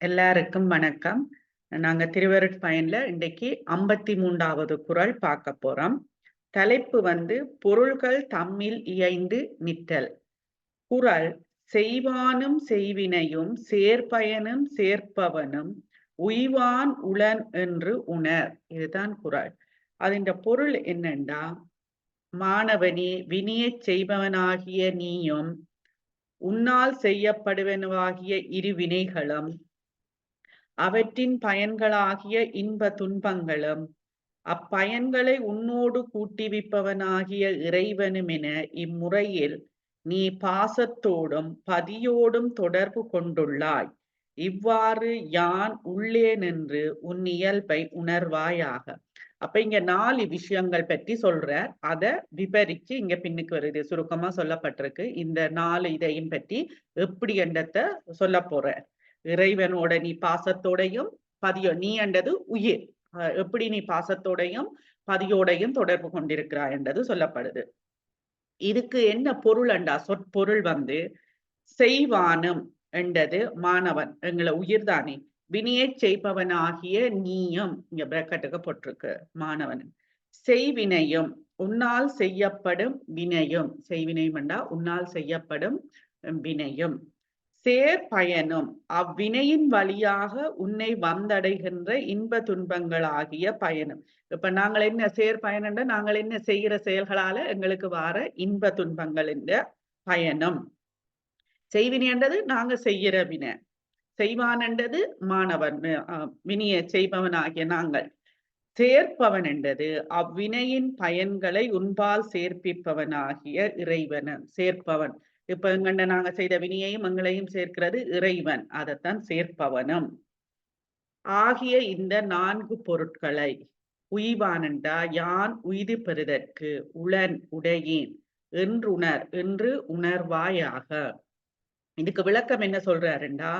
எல்லாருக்கும் வணக்கம். நாங்க திருவருட் பயன்ல இன்றைக்கு ஐம்பத்தி மூன்றாவது குரல் பார்க்க போறோம். தலைப்பு வந்து பொருள்கள் தம்மில் இயைந்து நிற்றல். குரல் செய்வானும் செய்வினையும் சேர்ப்பயனும் சேர்ப்பவனும் உய்வான் உளன் என்று உணர். இதுதான் குரல். அதன் பொருள் என்னண்டா மாணவனே வினியச் செய்பவனாகிய நீயும் உன்னால் செய்யப்படுவனவாகிய இரு வினைகளும் அவற்றின் பயன்களாகிய இன்ப துன்பங்களும் அப்பயன்களை உன்னோடு கூட்டிவிப்பவனாகிய இறைவனுமென இம்முறையில் நீ பாசத்தோடும் பதியோடும் தொடர்பு கொண்டுள்ளாய். இவ்வாறு யான் உள்ளே நின்று உன் இயல்பை உணர்வாயாக. அப்ப இங்க நாலு விஷயங்கள் பற்றி சொல்ற அத விபரிச்சு இங்க பின்னுக்கு வருது. சுருக்கமா சொல்லப்பட்டிருக்கு. இந்த நாலு இதையும் பற்றி எப்படி என்றத சொல்ல போற இறைவனோட நீ பாசத்தோடையும் பதியோ நீ என்றது உயிர். எப்படி நீ பாசத்தோடையும் பதியோடையும் தொடர்பு கொண்டிருக்கிறாய் என்றது சொல்லப்படுது. இதுக்கு என்ன பொருள் அண்டா? சொற்பொருள் வந்து செய்வானும் என்றது மாணவன். எங்களை உயிர்தானே. வினையை செய்பவன் ஆகிய நீயும் இங்க பிரக்கட்டுக்கு போட்டிருக்கு மாணவன். செய்வினையும் உன்னால் செய்யப்படும் வினையும். செய்வினையும் என்றா உன்னால் செய்யப்படும் வினையும். சேர் பயனும் அவ்வினையின் வழியாக உன்னை வந்தடைகின்ற இன்ப துன்பங்களாகிய பயணம். இப்ப நாங்கள் என்ன சேர்பயன் நாங்கள் என்ன செய்கிற செயல்களால எங்களுக்கு வார இன்ப துன்பங்கள் என்ற பயணம். செய்வினை என்றது நாங்க செய்கிற வினை. செய்வான் என்றது மாணவன் வினிய செய்பவன் ஆகிய நாங்கள். சேர்ப்பவன் என்றது அவ்வினையின் பயன்களை உன்பால் சேர்ப்பிப்பவனாகிய இறைவன் சேர்ப்பவன். இப்ப எங்கண்ட நாங்க செய்த வினியையும் எங்களையும் சேர்க்கிறது இறைவன். அதைத்தான் சேர்ப்பவனும். ஆகிய இந்த நான்கு பொருட்களை உய்வானண்டா யான் உய்து பெறுதற்கு உளன் உடையேன் என்றுணர் என்று உணர்வாயாக. இதுக்கு விளக்கம் என்ன சொல்றாருண்டா?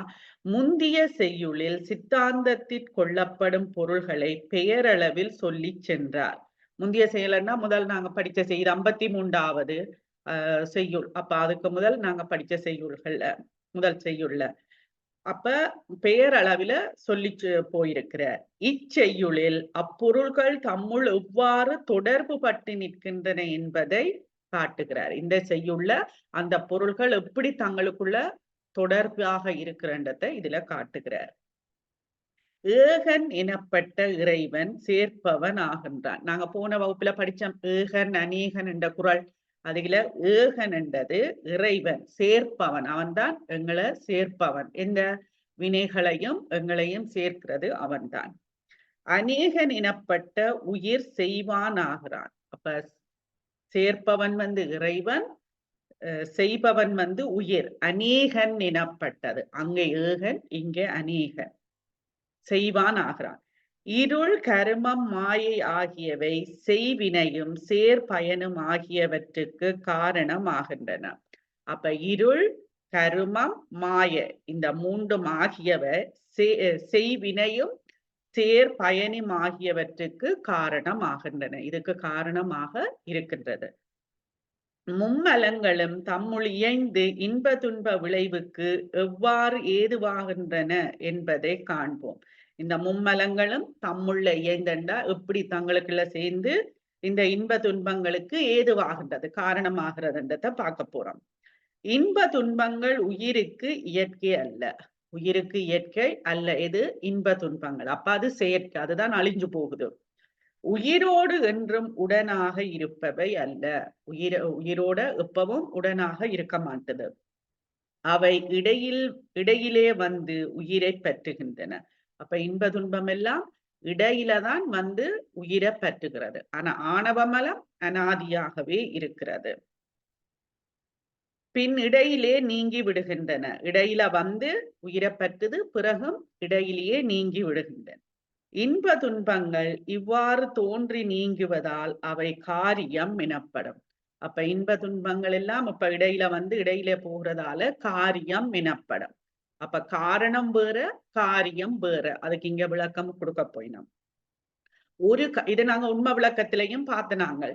முந்திய செய்யுளில் சித்தாந்தத்தில் கொள்ளப்படும் பொருள்களை பெயரளவில் சொல்லி சென்றார். முந்திய செயலன்னா முதல் நாங்க படிச்ச செய்தி ஐம்பத்தி மூன்றாவது. செய்யுள். அப்ப அதுக்கு முதல் நாங்க படிச்ச செய்யுள்கள்ல முதல் செய்யுள்ள அப்ப பெயரளவில சொல்லி போயிருக்கிறார் இச்செய்யுளில் அப்பொருள்கள் தம்முள் எவ்வாறு தொடர்பு பட்டு நிற்கின்றன என்பதை காட்டுகிறார். இந்த செய்யுள்ள அந்த பொருள்கள் எப்படி தங்களுக்குள்ள தொடர்பாக இருக்கிறன்றதை இதுல காட்டுகிறார். ஏகன் எனப்பட்ட இறைவன் சேர்ப்பவன் ஆகின்றான். நாங்க போன வகுப்புல படிச்சோம் ஏகன் அநேகன் என்ற குரல் அதுல ஏகன் என்றது இறைவன் சேர்ப்பவன். அவன்தான் எங்களை சேர்ப்பவன். எந்த வினைகளையும் எங்களையும் சேர்க்கிறது அவன்தான். அநேகன் எனப்பட்ட உயிர் செய்வான் ஆகிறான் அப்ப சேர்ப்பவன் வந்து இறைவன் செய்பவன் வந்து உயிர். அநேகன் எனப்பட்டது அங்கே ஏகன் இங்கே அநேகன். செய்வான் ஆகிறான் இருள் கருமம் மாயை ஆகியவை செய்வினையும் சேர்பயனும் ஆகியவற்றுக்கு காரணம் ஆகின்றன அப்ப இருள் கருமம் மாய இந்த மூன்றும் ஆகியவை செய்வினையும் சேர் பயணம் ஆகியவற்றுக்கு காரணம் ஆகின்றன இதுக்கு காரணமாக இருக்கின்றது. மும்மலங்களும் தம்முள் இயைந்து இன்ப துன்ப விளைவுக்கு எவ்வாறு ஏதுவாகின்றன என்பதை காண்போம். இந்த மும்மலங்களும் தம்முள்ள இயந்தண்டா எப்படி தங்களுக்குள்ள சேர்ந்து இந்த இன்ப துன்பங்களுக்கு ஏதுவாகின்றது காரணமாகிறதுன்றத பார்க்க போறோம். இன்ப துன்பங்கள் உயிருக்கு இயற்கை அல்ல. உயிருக்கு இயற்கை அல்ல எது? இன்ப துன்பங்கள். அப்ப அது செயற்கை அதுதான் அழிஞ்சு போகுது. உயிரோடு என்றும் உடனாக இருப்பவை அல்ல. உயிர உயிரோட எப்பவும் உடனாக இருக்க மாட்டது. அவை இடையில் இடையிலே வந்து உயிரை பற்றுகின்றன. அப்ப இன்ப துன்பம் எல்லாம் இடையில தான் வந்து உயிரை பற்றுகிறது. ஆனா ஆணவமலம் அனாதியாகவே இருக்கிறது. பின் இடையிலே நீங்கி விடுகின்றன. இடையில வந்து உயிரை பற்றுது பிறகும் இடையிலேயே நீங்கி விடுகின்றன. இன்ப துன்பங்கள் இவ்வாறு தோன்றி நீங்குவதால் அவை காரியம் எனப்படும். அப்ப இன்ப துன்பங்கள் எல்லாம் அப்ப இடையில வந்து இடையில போகிறதால காரியம் எனப்படும். அப்ப காரணம் வேற காரியம் வேற. அதுக்கு இங்க விளக்கம் கொடுக்க போயினோம். ஒரு இதை நாங்க உண்மை விளக்கத்திலையும் பார்த்த நாங்கள்.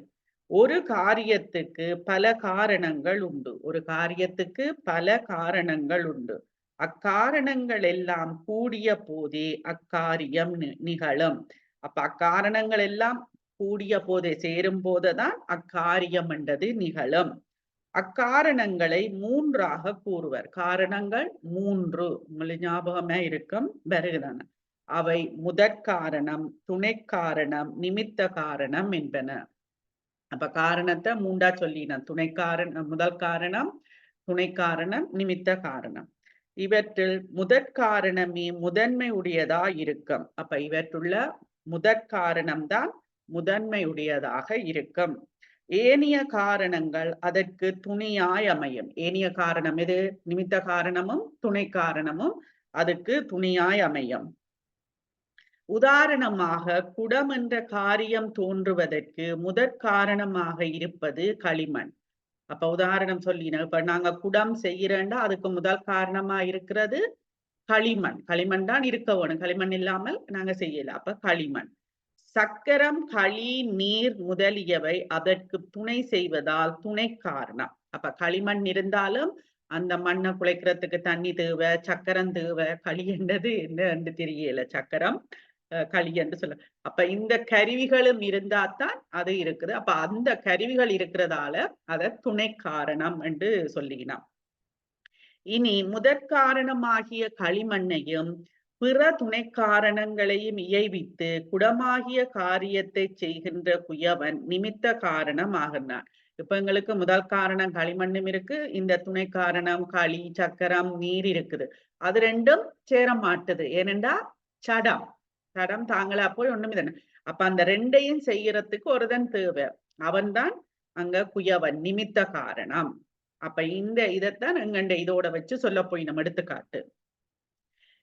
ஒரு காரியத்துக்கு பல காரணங்கள் உண்டு. ஒரு காரியத்துக்கு பல காரணங்கள் உண்டு. அக்காரணங்கள் எல்லாம் கூடிய போதே அக்காரியம் நிகழும். அப்ப அக்காரணங்கள் எல்லாம் கூடிய போதே சேரும் போதுதான் அக்காரியம் என்றது நிகழும். அக்காரணங்களை மூன்றாக கூறுவர். காரணங்கள் மூன்று. உங்களுக்கு ஞாபகமே இருக்கும். வருகிறன அவை முதற்காரணம் துணை காரணம் நிமித்த காரணம் என்பன. அப்ப காரணத்தை மூண்டா சொல்லின துணை காரணம் முதல் காரணம் துணை காரணம் நிமித்த காரணம். இவற்றில் முதற்காரணமே முதன்மை உடையதா இருக்கும். அப்ப இவற்றுள்ள முதற்காரணம் தான் முதன்மை உடையதாக இருக்கும். ஏனிய காரணங்கள் அதற்கு துணியாய் அமையும். ஏனிய காரணம் எது? நிமித்த காரணமும் துணை காரணமும் அதுக்கு துணியாய் அமையும். உதாரணமாக குடம் என்ற காரியம் தோன்றுவதற்கு முதற் காரணமாக இருப்பது களிமண். அப்ப உதாரணம் சொல்லினோம் இப்ப நாங்க குடம் செய்யறேன்டா அதுக்கு முதல் காரணமா இருக்கிறது களிமண். களிமண் தான் இருக்க வேணும். களிமண் இல்லாமல் நாங்க செய்யல. அப்ப களிமண். சக்கரம் களி நீர் முதலியவை அதற்கு துணை செய்வதால் துணை காரணம். அப்ப களிமண் இருந்தாலும் அந்த மண்ணை குலைக்கிறதுக்கு தண்ணி தேவை சக்கரம் தேவை. களி என்றது என்ன தெரியல. சக்கரம் களி என்று சொல்ல. அப்ப இந்த கருவிகளும் இருந்தாத்தான் அது இருக்குது. அப்ப அந்த கருவிகள் இருக்கிறதால அத துணை காரணம் என்று சொல்லினான் இனி முதற்காரணமாகிய களிமண்ணையும் பிற துணை காரணங்களையும் இயைவித்து குடமாகிய காரியத்தை செய்கின்ற குயவன் நிமித்த காரணம் ஆகின்றான் இப்ப எங்களுக்கு முதல் காரணம் களிமண்ணும் இருக்கு இந்த துணை காரணம் களி சக்கரம் நீர் இருக்குது. அது ரெண்டும் சேர மாட்டுது ஏனென்றா சடம். சடம் தாங்களா போய் ஒண்ணுமே தானே அப்ப அந்த ரெண்டையும் செய்யறதுக்கு ஒருதன் தேவை. அவன்தான் அங்க குயவன் நிமித்த காரணம். அப்ப இந்த இதைத்தான் எங்கண்ட இதோட வச்சு சொல்ல போய் நம்ம எடுத்துக்காட்டு.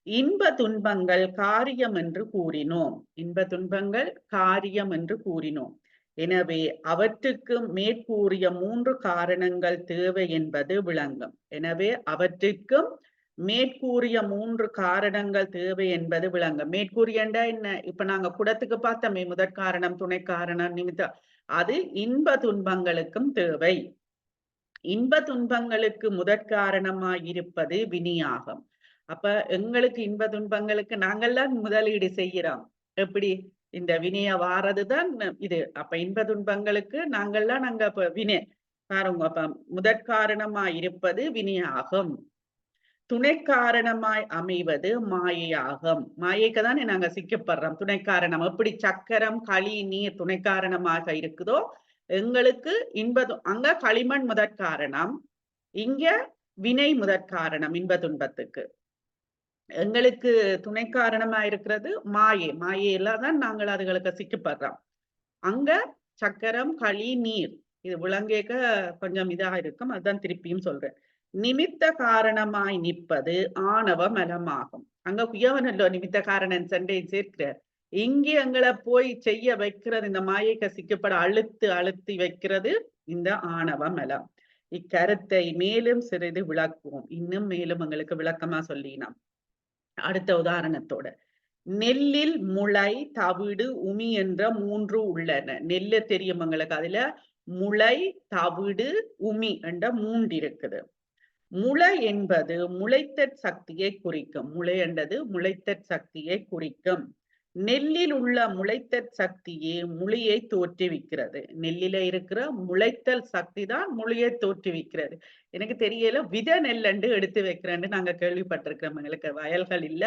இன்ப துன்பங்கள் காரியம் என்று கூறினோம். இன்ப துன்பங்கள் காரியம் என்று கூறினோம். எனவே அவற்றுக்கு மேற்கூறிய மூன்று காரணங்கள் தேவை என்பது விளங்கும். எனவே அவற்றுக்கும் மேற்கூறிய மூன்று காரணங்கள் தேவை என்பது விளங்கும். மேற்கூறியண்டா என்ன? இப்ப நாங்க குடத்துக்கு பார்த்தோமே முதற் காரணம் துணை காரணம் நிமித்தம் அது இன்ப துன்பங்களுக்கும் தேவை. இன்ப துன்பங்களுக்கு முதற் காரணமாயிருப்பது விநியாகம் அப்ப எங்களுக்கு இன்ப துன்பங்களுக்கு நாங்கள்லாம் முதலீடு செய்கிறோம். எப்படி? இந்த வினைய வாரதுதான் இது. அப்ப இன்ப துன்பங்களுக்கு நாங்கள்லாம் நாங்க வினை. பாருங்க அப்ப முதற்காரணமாய் இருப்பது வினையாகும். துணை காரணமாய் அமைவது மாயையாகும். மாயைக்கு தானே நாங்க சிக்கப்படுறோம். துணை காரணம் எப்படி சக்கரம் களி நீர் துணை காரணமாக இருக்குதோ எங்களுக்கு இன்ப அங்க களிமண் முதற் காரணம் இங்க வினை முதற் காரணம் இன்ப துன்பத்துக்கு. எங்களுக்கு துணை காரணமா இருக்கிறது மாயை. மாயையில தான் நாங்கள் அதுகளுக்கு சிக்கப்படுறோம் அங்க சக்கரம் களி நீர். இது விளங்கேக்க கொஞ்சம் இதாக இருக்கும். அதுதான் திருப்பியும் சொல்றேன். நிமித்த காரணமாய் நிற்பது ஆணவ மலமாகும் அங்க குயவனல்லோ நிமித்த காரணம் சண்டை சேர்க்கிறார். இங்கே எங்களை போய் செய்ய வைக்கிறது இந்த மாயை கசிக்கப்பட அழுத்து அழுத்தி வைக்கிறது இந்த ஆணவ மலம். இக்கருத்தை மேலும் சிறிது விளக்குவோம். இன்னும் மேலும் எங்களுக்கு விளக்கமா சொல்லினோம் அடுத்த உதாரணத்தோட. நெல்லில் முளை தவிடு உமி என்ற மூன்று உள்ளன. நெல்ல தெரியும் எங்களுக்கு அதுல. முளை தவிடு உமி என்ற மூன்று இருக்குது. முளை என்பது முளைத்த சக்தியை குறிக்கும். முளை என்றது முளைத்த சக்தியை குறிக்கும். நெல்லில் உள்ள முளைத்தல் சக்தியே முளியை தோற்றுவிக்கிறது. நெல்லில இருக்கிற முளைத்தல் சக்தி தான் முளியை தோற்றுவிக்கிறது. எனக்கு தெரியல வித நெல்லண்டு எடுத்து வைக்கிறேன்னு நாங்க கேள்விப்பட்டிருக்கிறோம். எங்களுக்கு வயல்கள் இல்ல.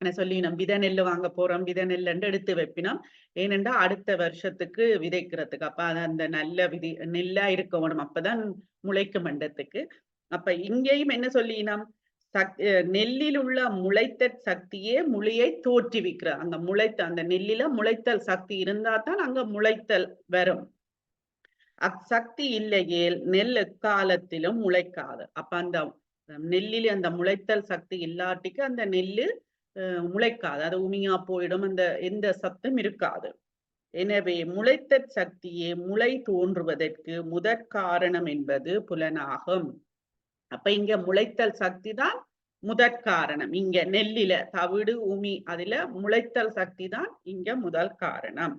என்ன சொல்லி நம்ம வித நெல் வாங்க போறோம் வித நெல்லண்டு எடுத்து வைப்பினோம். ஏனென்றா அடுத்த வருஷத்துக்கு விதைக்கிறதுக்கு. அப்ப அந்த நல்ல விதி நெல்லா இருக்க வேணும் அப்பதான் முளைக்கும் மண்டத்துக்கு அப்ப இங்கேயும் என்ன சொல்லினோம்? நெல்லில் உள்ள முளைத்தல் சக்தியே முளையை தோற்றுவிக்கிற அங்க முளைத்த அந்த நெல்லில முளைத்தல் சக்தி இருந்தா தான் அங்க முளைத்தல் வரும். அச்சக்தி இல்லையேல் நெல் எக்காலத்திலும் முளைக்காது. அப்ப அந்த நெல்லில் அந்த முளைத்தல் சக்தி இல்லாட்டிக்கு அந்த நெல்லு முளைக்காது. அது உமியா போயிடும். அந்த எந்த சத்தும் இருக்காது. எனவே முளைத்த சக்தியே முளை தோன்றுவதற்கு முதற் காரணம் என்பது புலனாகும். அப்ப இங்க முளைத்தல் சக்தி தான் முதற் காரணம் இங்க நெல்லில தவிடு உமி அதுல முளைத்தல் சக்தி தான் இங்க முதல் காரணம்.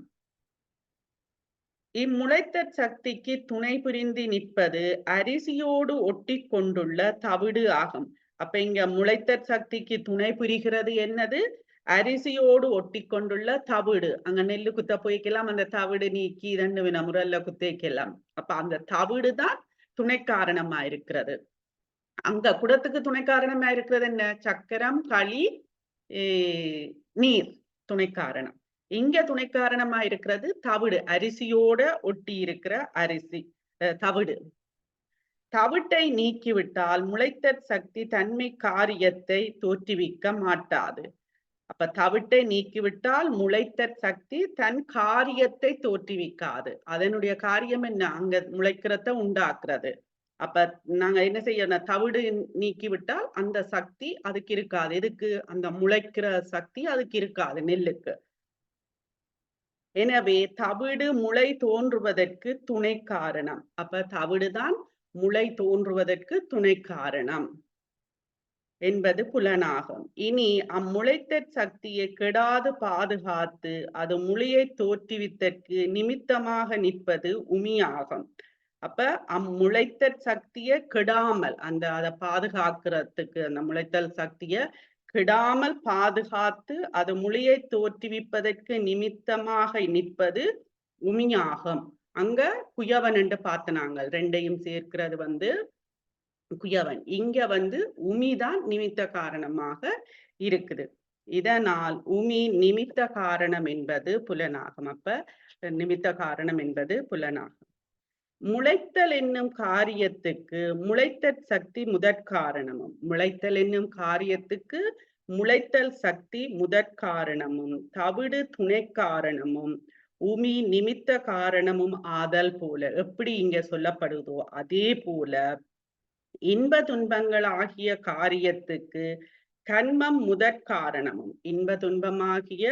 இம்முளைத்த சக்திக்கு துணை புரிந்து நிற்பது அரிசியோடு ஒட்டி கொண்டுள்ள தவிடு ஆகும். அப்ப இங்க முளைத்தற் சக்திக்கு துணை புரிகிறது என்னது? அரிசியோடு ஒட்டி கொண்டுள்ள தவிடு. அங்க நெல்லு குத்த போய்க்கலாம் அந்த தவிடு நீக்கி இரண்டு வின முறையில குத்தைக்கலாம். அப்ப அந்த தவிடு தான் துணை காரணமா இருக்கிறது. அங்க குடத்துக்கு துணை காரணமா இருக்கிறது என்ன? சக்கரம் களி நீர் துணை காரணம். இங்க துணை காரணமா இருக்கிறது தவிடு அரிசியோட ஒட்டி இருக்கிற அரிசி தவிடு. தவிட்டை நீக்கிவிட்டால் முளைத்தற் சக்தி தன்மை காரியத்தை தோற்றுவிக்க மாட்டாது. அப்ப தவிட்டை நீக்கிவிட்டால் முளைத்தற் சக்தி தன் காரியத்தை தோற்றுவிக்காது. அதனுடைய காரியம் என்ன? அங்க முளைக்கிறத உண்டாக்குறது. அப்ப நாங்க என்ன செய்யணும் தவிடு நீக்கி விட்டால் அந்த சக்தி அதுக்கு இருக்காது. எதுக்கு? அந்த முளைக்கிற சக்தி அதுக்கு இருக்காது நெல்லுக்கு. எனவே தவிடு முளை தோன்றுவதற்கு துணை காரணம். அப்ப தவிடுதான் முளை தோன்றுவதற்கு துணை காரணம் என்பது புலனாகும். இனி அம்முளைத்த சக்தியை கெடாது பாதுகாத்து அது முளையை தோற்றுவித்தற்கு நிமித்தமாக நிற்பது உமியாகும். அப்ப அம்முளைத்த சக்திய கெடாமல் அந்த அதை பாதுகாக்கிறதுக்கு அந்த முளைத்தல் சக்திய கெடாமல் பாதுகாத்து அது முளையை தோற்றுவிப்பதற்கு நிமித்தமாக நிற்பது உமியாகும் அங்க குயவன் என்று பார்த்தனாங்க ரெண்டையும் சேர்க்கிறது வந்து குயவன். இங்க வந்து உமிதான் நிமித்த காரணமாக இருக்குது. இதனால் உமி நிமித்த காரணம் என்பது புலனாகும். அப்ப நிமித்த காரணம் என்பது புலனாகும். முளைத்தல் என்னும் காரியத்துக்கு முளைத்தல் சக்தி முதற்காரணமும் முளைத்தல் என்னும் காரியத்துக்கு முளைத்தல் சக்தி முதற்காரணமும் தவிடு துணை காரணமும். உமி நிமித்த காரணமும் ஆதல் போல. எப்படி இங்க சொல்லப்படுதோ அதே போல இன்ப துன்பங்கள் ஆகிய காரியத்துக்கு கண்மம் முதற்காரணமும் இன்ப துன்பமாகிய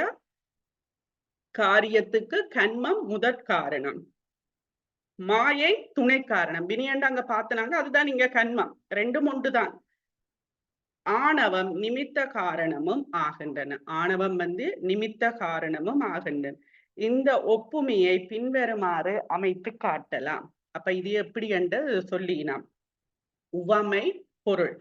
காரியத்துக்கு கண்மம் முதற்காரணம் மாயை துணை காரணம். வினியண்டு அங்க பார்த்தனாங்க அதுதான் இங்க கண்மம். ரெண்டும் ஒன்றுதான். ஆணவம் நிமித்த காரணமும் ஆகின்றன. ஆணவம் வந்து நிமித்த காரணமும் ஆகின்றன. இந்த ஒப்புமையை பின்வருமாறு அமைத்து காட்டலாம். அப்ப இது எப்படி என்று சொல்லினாம் உவமை பொருள்.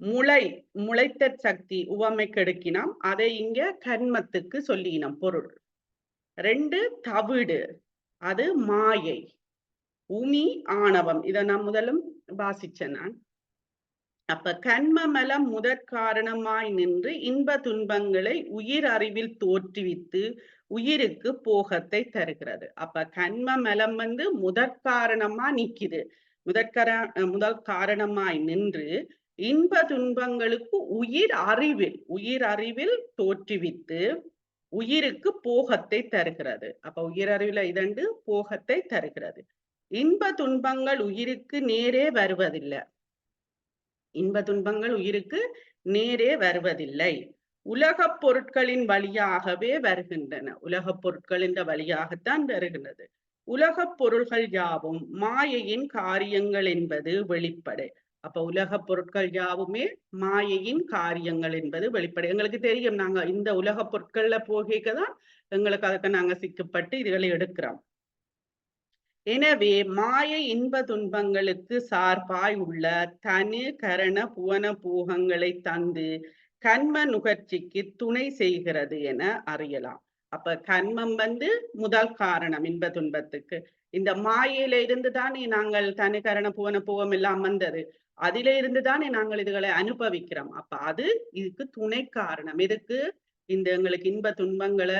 முளை முளைத்த சக்தி உவமை கெடுக்கினாம். அதை இங்க கண்மத்துக்கு சொல்லினோம் பொருள். ரெண்டு தவிடு. அது மாயை. உமி ஆணவம். இதை நான் முதலும் வாசிச்சேன் நான். அப்ப கண்மமலம் முதற் காரணமாய் நின்று இன்ப துன்பங்களை உயிர் அறிவில் தோற்றுவித்து உயிருக்கு போகத்தை தருகிறது. அப்ப கண்மமலம் வந்து முதற் காரணமா நிக்குது. முதற்கர முதல் காரணமாய் நின்று இன்ப துன்பங்களுக்கு உயிர் அறிவில் உயிர் அறிவில் தோற்றுவித்து உயிருக்கு போகத்தை தருகிறது. அப்ப உயிர் அறிவில் இதண்டு போகத்தை தருகிறது. இன்ப துன்பங்கள் உயிருக்கு நேரே வருவதில்லை. இன்ப துன்பங்கள் உயிருக்கு நேரே வருவதில்லை. உலகப் பொருட்களின் வழியாகவே வருகின்றன. உலகப் பொருட்களின் வழியாகத்தான் வருகின்றது. உலகப் பொருள்கள் யாவும் மாயையின் காரியங்கள் என்பது வெளிப்படை. அப்ப உலகப் பொருட்கள் யாவுமே மாயையின் காரியங்கள் என்பது வெளிப்படை. எங்களுக்கு தெரியும் நாங்க இந்த உலகப் பொருட்கள்ல போகிக்கதான் எங்களுக்கு அதுக்கு நாங்க சிக்கப்பட்டு இதுகளை எடுக்கிறோம். எனவே மாய இன்ப துன்பங்களுக்கு சார்பாய் உள்ள தனி கரண புவன பூகங்களை தந்து கண்ம நுகர்ச்சிக்கு துணை செய்கிறது என அறியலாம். அப்ப கண்மம் வந்து முதல் காரணம் இன்ப துன்பத்துக்கு. இந்த மாயையில இருந்து தானே நாங்கள் தனி கரண புவன பூகம் எல்லாம் வந்தது. அதில இருந்து தானே நாங்கள் இதுகளை அனுபவிக்கிறோம். அப்ப அது இதுக்கு துணை காரணம். எதுக்கு? இந்த எங்களுக்கு இன்ப துன்பங்களை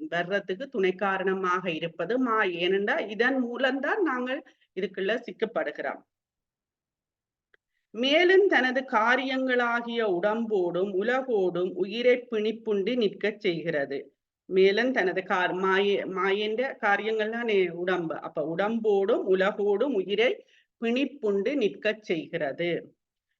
வர்றதுக்கு துணை காரணமாக இருப்பது மா. ஏனென்றா இதன் மூலம்தான் நாங்கள் இதுக்குள்ள சிக்கப்படுகிறோம். மேலும் தனது காரியங்களாகிய உடம்போடும் உலகோடும் உயிரை பிணிப்புண்டு நிற்க செய்கிறது. மேலும் தனது கார் மாய மாயன்ற காரியங்கள்லாம் உடம்பு. அப்ப உடம்போடும் உலகோடும் உயிரை பிணிப்புண்டு நிற்க செய்கிறது.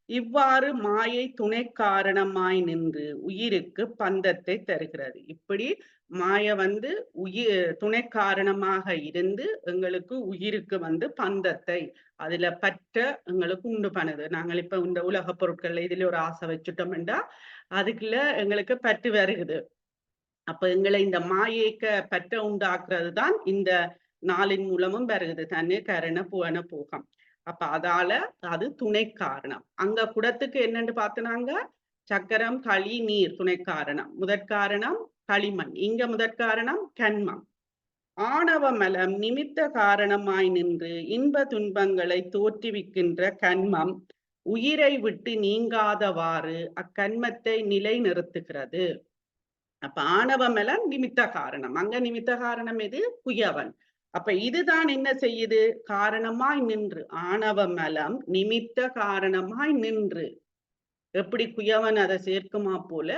இவ்வாறு மாயை துணை காரணமாய் நின்று உயிருக்கு பந்தத்தை தருகிறது. இப்படி மாய வந்து உயிர் துணை காரணமாக இருந்து எங்களுக்கு உயிருக்கு வந்து பந்தத்தை அதுல பற்ற எங்களுக்கு உண்டு பண்ணுது. நாங்கள் இப்ப இந்த உலக பொருட்கள்ல இதுல ஒரு ஆசை வச்சுட்டோம்டா அதுக்குள்ள எங்களுக்கு பற்று வருகுது. அப்ப எங்களை இந்த மாயைக்க பற்ற உண்டாக்குறது தான் இந்த நாளின் மூலமும் வருகுது. தண்ணு கரண புவன போகம். அப்ப அதால அது துணை காரணம். அங்க குடத்துக்கு என்னன்னு பார்த்தனாங்க சக்கரம் களி நீர் துணை காரணம். முதற்காரணம் களிமண். இங்க முதற்காரணம் கண்மம். ஆணவ மலம் நிமித்த காரணமாய் நின்று இன்ப துன்பங்களை தோற்றுவிக்கின்ற கண்மம் உயிரை விட்டு நீங்காதவாறு அக்கண்மத்தை நிலை நிறுத்துகிறது அப்ப ஆணவ மலம் நிமித்த காரணம். அங்க நிமித்த காரணம் எது? குயவன். அப்ப இதுதான் என்ன செய்யுது? காரணமாய் நின்று. ஆணவ மலம் நிமித்த காரணமாய் நின்று. எப்படி குயவன் அதை சேர்க்குமா போல?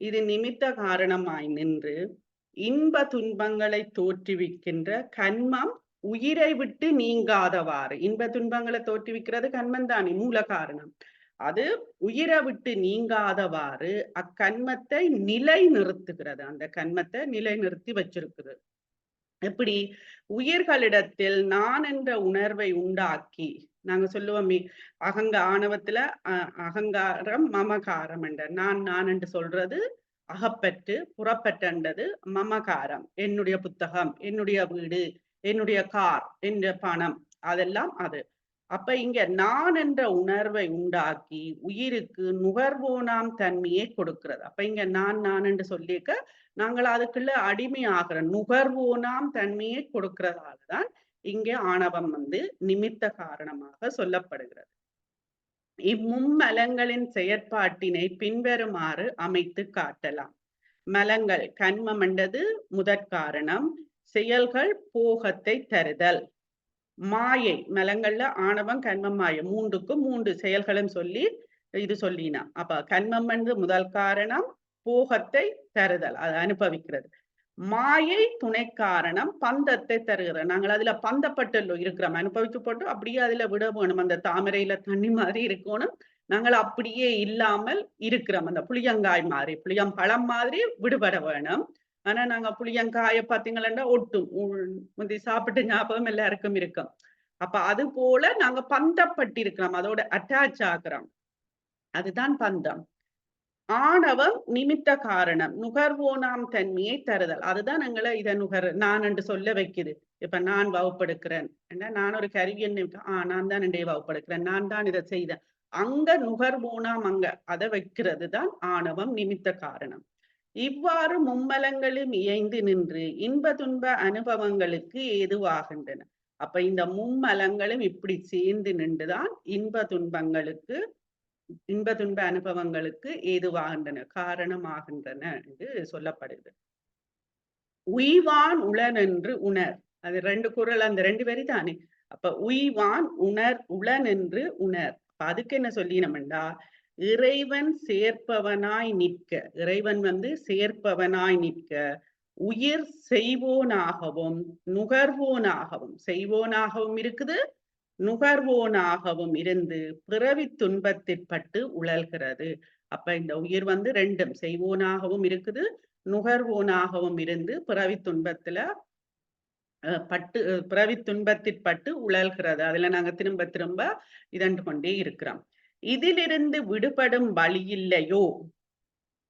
இது நிமித்த காரணமாய் நின்று இன்ப துன்பங்களை தோற்றுவிக்கின்ற கண்மம் உயிரை விட்டு நீங்காதவாறு. இன்ப துன்பங்களை தோற்றுவிக்கிறது கண்மம் தானே மூல காரணம். அது உயிரை விட்டு நீங்காதவாறு அக்கண்மத்தை நிலை நிறுத்துகிறது அந்த கண்மத்தை நிலை நிறுத்தி வச்சிருக்குது. எப்படி? உயிர்களிடத்தில் நான் என்ற உணர்வை உண்டாக்கி நாங்க சொல்லுவோமே அகங்க ஆணவத்துல அகங்காரம் மமகாரம் என்ற. நான் நான் என்று சொல்றது அகப்பற்று புறப்பற்றன்றது மமகாரம் என்னுடைய புத்தகம் என்னுடைய வீடு என்னுடைய கார் என்ற பணம் அதெல்லாம் அது. அப்ப இங்க நான் என்ற உணர்வை உண்டாக்கி உயிருக்கு நுகர்வோனாம் தன்மையை கொடுக்கிறது. அப்ப இங்க நான் நான் என்று சொல்லியிருக்க நாங்கள் அதுக்குள்ள அடிமை நுகர்வோனாம் தன்மையை கொடுக்கிறதாலதான் இங்கே ஆணவம் வந்து நிமித்த காரணமாக சொல்லப்படுகிறது. இம்மும்மலங்களின் செயற்பாட்டினை பின்வருமாறு அமைத்து காட்டலாம். மலங்கள் கண்மம் என்றது முதற்காரணம் செயல்கள் போகத்தை தருதல். மாயை மலங்கள்ல ஆணவம் கண்மம் மாயை மூன்றுக்கும் மூன்று செயல்களும் சொல்லி இது சொல்லினா. அப்ப கண்மம் என்று முதல் காரணம் போகத்தை தருதல் அது அனுபவிக்கிறது. மாயை துணை காரணம் பந்தத்தை தருகிறது. நாங்கள் அதுல பந்தப்பட்டு இருக்கிறோம். அனுபவித்து போட்டு அப்படியே அதுல விட வேணும். அந்த தாமரையில தண்ணி மாதிரி இருக்கணும். நாங்கள் அப்படியே இல்லாமல் இருக்கிறோம். அந்த புளியங்காய் மாதிரி புளியம் பழம் மாதிரி விடுபட வேணும். ஆனா நாங்க புளியங்காய பாத்தீங்கன்னா ஒட்டும். முந்தி சாப்பிட்டு ஞாபகம் எல்லாருக்கும் இருக்கும். அப்ப அது போல நாங்க பந்தப்பட்டிருக்கிறோம். அதோட அட்டாச் ஆகிறோம் அதுதான் பந்தம். ஆணவம் நிமித்த காரணம். நுகர்வோனாம் தன்மையை தருதல். அதுதான் எங்களை இதை நுகர் நான் என்று சொல்ல வைக்குது. இப்ப நான் வகுப்படுக்கிறேன். நான் ஒரு கருவியன் ஆஹ் நான் தான் என்னைய வகுப்படுக்கிறேன். நான் தான் இதை செய்தேன். அங்க நுகர்வோனாம் அங்க அதை வைக்கிறது தான் ஆணவம் நிமித்த காரணம். இவ்வாறு மும்மலங்களும் இயைந்து நின்று இன்ப துன்ப அனுபவங்களுக்கு ஏதுவாகின்றன. அப்ப இந்த மும்மலங்களும் இப்படி சேர்ந்து நின்றுதான் இன்ப துன்பங்களுக்கு இன்ப துன்ப அனுபவங்களுக்கு ஏதுவாகின்றன காரணமாகின்றன என்று சொல்லப்படுது. உய்வான் உளன் என்று உணர். அது ரெண்டு குரல் அந்த ரெண்டு பேரி தானே. அப்ப உய்வான் உணர் உளன் என்று உணர் அதுக்கு என்ன சொல்லினோம்டா? இறைவன் சேர்ப்பவனாய் நிற்க. இறைவன் வந்து சேர்ப்பவனாய் நிற்க. உயிர் செய்வோனாகவும் நுகர்வோனாகவும். செய்வோனாகவும் இருக்குது நுகர்வோனாகவும் இருந்து பிறவி துன்பத்திற்பட்டு உழல்கிறது. அப்ப இந்த உயிர் வந்து ரெண்டும் செய்வோனாகவும் இருக்குது நுகர்வோனாகவும் இருந்து பிறவி துன்பத்துல பட்டு பிறவி துன்பத்திற்பட்டு உழல்கிறது. அதுல நாங்க திரும்ப திரும்ப இதண்டு கொண்டே இருக்கிறோம். இதிலிருந்து விடுபடும் வழி இல்லையோ?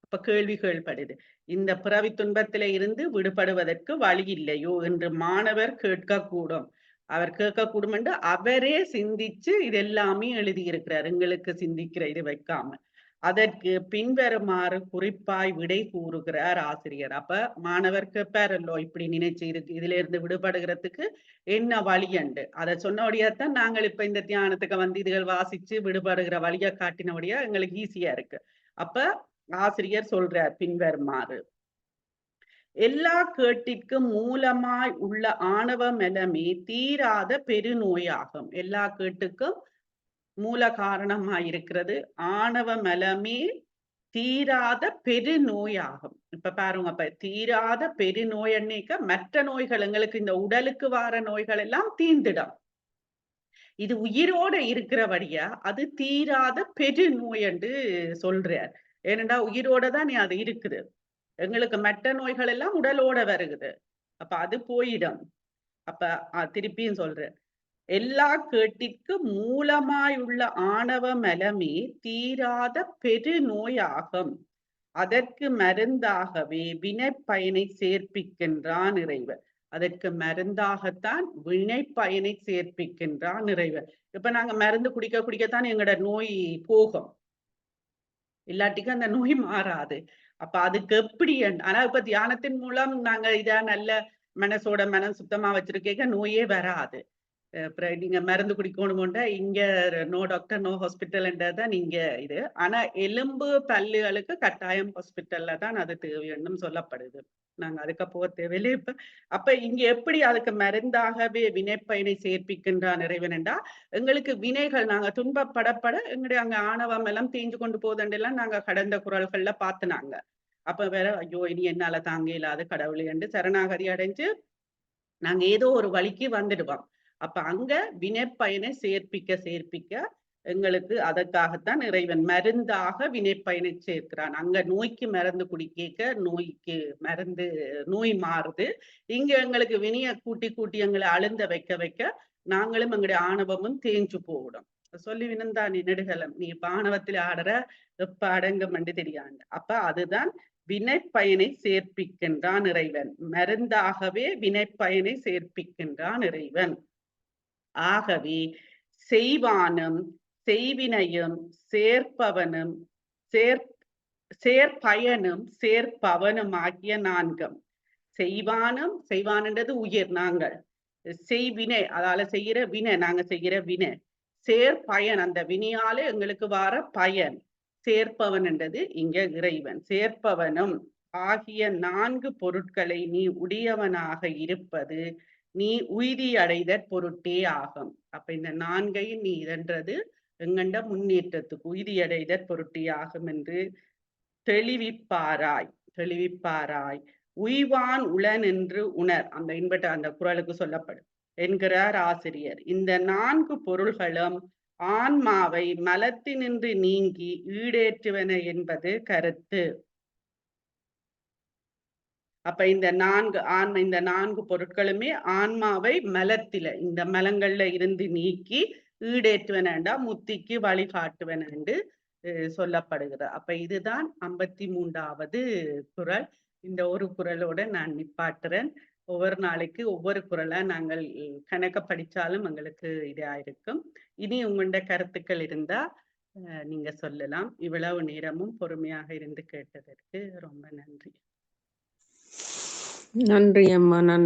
இப்ப கேள்வி கேள்படுது. இந்த பிறவி துன்பத்தில இருந்து விடுபடுவதற்கு வழி இல்லையோ? என்று மாணவர் கேட்கக்கூடும். அவர் கேட்கக்கூடும் என்று அவரே சிந்திச்சு இதெல்லாமே எழுதியிருக்கிறார். எங்களுக்கு சிந்திக்கிற இது வைக்காம. அதற்கு பின்வருமாறு குறிப்பாய் விடை கூறுகிறார் ஆசிரியர். அப்ப மாணவர் கேட்பாரல்லோ இப்படி நினைச்சு இருக்கு இதுல இருந்து விடுபடுகிறதுக்கு என்ன வழி அண்டு? அதை சொன்னபடியாத்தான் நாங்கள் இப்ப இந்த தியானத்துக்கு வந்து இதுகள் வாசிச்சு விடுபடுகிற வழியை காட்டினபடியா எங்களுக்கு ஈஸியா இருக்கு. அப்ப ஆசிரியர் சொல்றார் பின்வருமாறு. எல்லா கேட்டிற்கும் மூலமாய் உள்ள ஆணவமெலமே தீராத பெருநோயாகும். எல்லா கேட்டுக்கும் மூல காரணமாய் இருக்கிறது. ஆணவ மலமே தீராத பெருநோயாகும். இப்ப பாருங்க அப்ப தீராத பெருநோயன்னைக்க மற்ற நோய்கள் எங்களுக்கு இந்த உடலுக்கு வார நோய்கள் எல்லாம் தீர்ந்திடும். இது உயிரோட இருக்கிறபடியா அது தீராத பெருநோய் என்று சொல்றார். ஏனென்றா உயிரோட தான் அது இருக்குது. எங்களுக்கு மற்ற நோய்கள் எல்லாம் உடலோட வருகுது. அப்ப அது போயிடும். அப்ப திருப்பியும் சொல்றேன். எல்லா கேட்டிற்கு மூலமாயுள்ள ஆணவ மலமே தீராத பெரு நோயாகும் அதற்கு மருந்தாகவே வினைப்பயனை சேர்ப்பிக்கின்றான் இறைவர் அதற்கு மருந்தாகத்தான் வினை பயனை சேர்ப்பிக்கின்றான் இறைவர் இப்ப நாங்க மருந்து குடிக்க குடிக்கத்தான் எங்களோட நோய் போகும். இல்லாட்டிக்கு அந்த நோய் மாறாது. அப்ப அதுக்கு எப்படி ஆனா இப்ப தியானத்தின் மூலம் நாங்க இதா நல்ல மனசோட மனம் சுத்தமா வச்சிருக்கேங்க நோயே வராது. நீங்க மருந்து குடிக்கணும்டா இங்க நோ டாக்டர் நோ ஹாஸ்பிட்டல்ன்றதான் நீங்க இது. ஆனா எலும்பு பல்லுகளுக்கு கட்டாயம் ஹாஸ்பிட்டல்ல தான் அது தேவைன்னு சொல்லப்படுது. நாங்க அதுக்கு போக தேவையில்லை. இப்ப அப்ப இங்க எப்படி அதுக்கு மருந்தாகவே வினைப்பயனை சேர்ப்பிக்கின்றான் இறைவனண்டா எங்களுக்கு வினைகள் நாங்க துன்பப்படப்பட எங்களுடைய அங்க ஆணவம் எல்லாம் தேஞ்சு கொண்டு போதண்டெல்லாம் நாங்க கடந்த குரல்கள்ல பார்த்துனாங்க அப்ப வேற ஐயோ இனி என்னால தாங்க இல்லாத கடவுள் என்று சரணாகதி அடைஞ்சு நாங்க ஏதோ ஒரு வழிக்கு வந்துடுவோம். அப்ப அங்க வினைப்பயனை சேர்ப்பிக்க சேர்ப்பிக்க எங்களுக்கு அதற்காகத்தான் இறைவன் மருந்தாக வினைப்பயனை சேர்க்கிறான். அங்க நோய்க்கு மருந்து குடிக்க நோய்க்கு மருந்து நோய் மாறுது. இங்க எங்களுக்கு வினைய கூட்டி கூட்டி எங்களை அழுந்த வைக்க வைக்க நாங்களும் எங்களுடைய ஆணவமும் தேஞ்சு போவிடும் சொல்லி வினந்தா நீ நெடுகலம் நீ பாணவத்தில் ஆடுற எப்ப அடங்க என்று தெரியாங்க. அப்ப அதுதான் வினைப்பயனை சேர்ப்பிக்கின்றான் இறைவன். மருந்தாகவே வினைப்பயனை சேர்ப்பிக்கின்றான் இறைவன். ஆகவே செய்வானும் செய்வினையும் சேர்ப்பவனும் சேர் சேர்ப்பயனும் சேர்ப்பவனும் ஆகிய நான்கும். செய்வானும் செய்வான்ன்றது உயிர் நாங்கள். செய்வினை அதால செய்கிற வினை நாங்க செய்கிற வினை. சேர்ப்பயன் அந்த வினையால எங்களுக்கு வர பயன். சேர்ப்பவன் என்றது இங்க இறைவன். சேர்ப்பவனும் ஆகிய நான்கு பொருட்களை நீ உடையவனாக இருப்பது நீ உய்தி அடைத பொருட்டே ஆகும். அப்ப இந்த நான்கையும் நீ இதன்றது எங்கண்ட முன்னேற்றத்துக்கு உய்தி அடைதற் என்று தெளிவிப்பாராய் தெளிவிப்பாராய். உய்வான் உளன் என்று உணர். அந்த இன்பட்ட அந்த குரலுக்கு சொல்லப்படும். என்கிறார் ஆசிரியர். இந்த நான்கு பொருள்களும் ஆன்மாவை மலத்தினின்று நீங்கி ஈடேற்றுவன என்பது கருத்து. அப்ப இந்த நான்கு ஆன்ம இந்த நான்கு பொருட்களுமே ஆன்மாவை மலத்தில இந்த மலங்கள்ல இருந்து நீக்கி ஈடேற்றுவனண்டா முத்திக்கு வழிகாட்டுவன என்று சொல்லப்படுகிறது. அப்ப இதுதான் ஐம்பத்தி மூன்றாவது குரல். இந்த ஒரு குரலோட நான் நிப்பாட்டுறேன். ஒவ்வொரு நாளைக்கு ஒவ்வொரு குரலா நாங்கள் கணக்க படிச்சாலும் எங்களுக்கு இதா இருக்கும். இனி உங்களோட கருத்துக்கள் இருந்தா நீங்க சொல்லலாம். இவ்வளவு நேரமும் பொறுமையாக இருந்து கேட்டதற்கு ரொம்ப நன்றி. நன்றி அம்மா நன்றி.